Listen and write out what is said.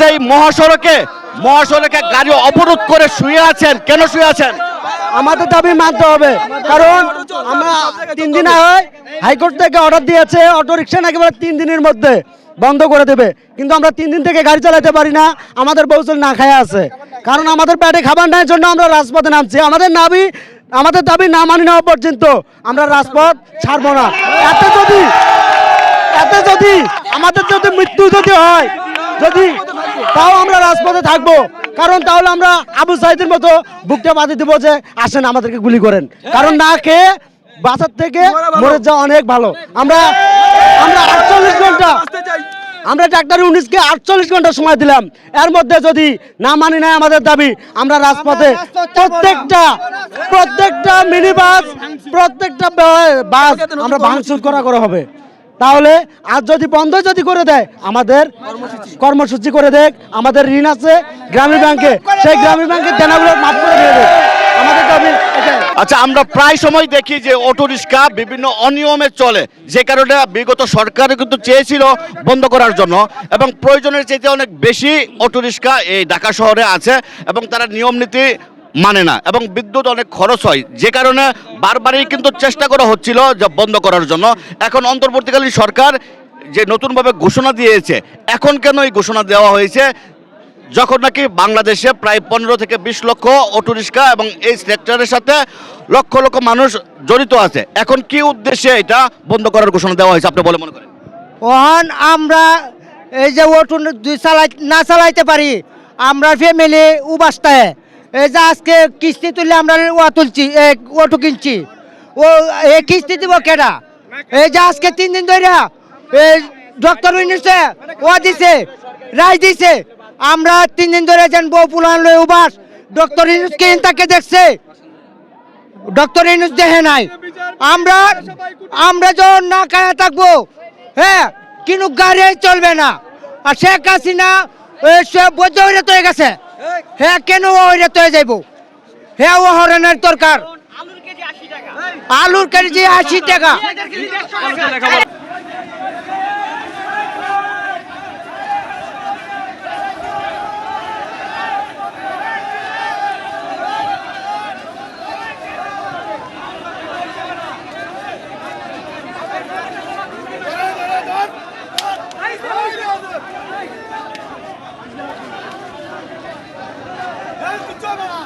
যে এই মহাসড়কে মহাসড়কে গাড়ি অবরোধ করে শুয়ে আছেন, কেন শুয়ে আছেন? আমাদের দাবি মানতে হবে। কারণ আমরা তিন দিন হয় হাইকোর্ট থেকে অর্ডার দিয়েছে, অটো রিক্সা একেবারে তিন দিনের মধ্যে বন্ধ করে দেবে। কিন্তু আমরা তিন দিন থেকে গাড়ি চালাতে পারি না, আমাদের বউচল না খায় আছে। কারণ আমাদের পেটে খাবার নেওয়ার জন্য আমরা রাজপথে নামছি। আমাদের দাবি আমাদের দাবি না মানি নেওয়া পর্যন্ত আমরা রাজপথ ছাড়বো না। এতে যদি এতে যদি, আমাদের যদি মৃত্যু যদি হয় যদি তাও আমরা রাজপথে থাকব কারণ তাহলে আমরা আবু সাইদের মতো বুকটা বাঁধে দেবো যে আসেন আমাদেরকে গুলি করেন। কারণ না খেয়ে বাসার থেকে মরে যাওয়া অনেক ভালো। আমরা আমরা আটচল্লিশ ঘণ্টা আমরা ডাক্তার উনিশকে আটচল্লিশ ঘণ্টা সময় দিলাম। এর মধ্যে যদি না মানি নাই আমাদের দাবি আমরা রাজপথে প্রত্যেকটা প্রত্যেকটা মিনি বাস প্রত্যেকটা বাস আমরা ভাঙচুর করা করা হবে। তাহলে আর যদি বন্ধ যদি করে দেয়, আমাদের কর্মসূচি করে দেখ, আমাদের ঋণ আছে গ্রামীণ ব্যাংকে। সেই গ্রামীণ ব্যাংকের দেনাগুলো মাফ করে দিয়ে দেয় আমাদের দাবি আচ্ছা আমরা প্রায় সময় দেখি যে অটো রিক্সা বিভিন্ন অনিয়মে চলে, যে কারণে বিগত সরকার কিন্তু চেয়েছিল বন্ধ করার জন্য এবং প্রয়োজনের চাইতে অনেক বেশি অটো রিক্সা এই ঢাকা শহরে আছে এবং তারা নিয়ম নীতি মানে না, এবং বিদ্যুৎ অনেক খরচ হয়। যে কারণে বারবারই কিন্তু চেষ্টা করা হচ্ছিল যা বন্ধ করার জন্য। এখন অন্তর্বর্তীকালীন সরকার যে নতুনভাবে ঘোষণা দিয়েছে, এখন কেন এই ঘোষণা দেওয়া হয়েছে? যখন নাকি বাংলাদেশে প্রায় পনেরো থেকে বিশ লক্ষ অটোরিক্সা এবং এই সেক্টরের সাথে লক্ষ লক্ষ মানুষ জড়িত আছে। এখন কি উদ্দেশ্যে এটা বন্ধ করার ঘোষণা দেওয়া হয়েছে, আপনি বলে মনে করেন? ওহান, আমরা এই যে অটো চালাই না চালাইতে পারি, আমরা ফ্যামিলি উবাস্তায়। এই যে আজকে কিস্তি তুলে আমরা ও তুলছি অটো কিনছি। ও এই কিস্তি দিব কেডা? এই যে আজকে তিন দিন ধরে এই ডক্টর উইনিসে ও দিছে, রায় দিছে। আমরা তিন দিন ধরে যেন বউ পুলান লই উবাস, ডক্টর ইনুসকে তাকে দেখছে। ডক্টর ইনুস দেখে নাই। আমরা আমরা যখন না খায়া থাকব হ্যাঁ কিন্তু গাড়ি চলবে না। আর শেখ হাসিনা সে বৈধ হয়ে গেছে। হ্যাঁ কেন ওইটা তো যাইব? হ্যাঁ ও হরণের দরকার। আলুর কেজি আশি টাকা। 转过来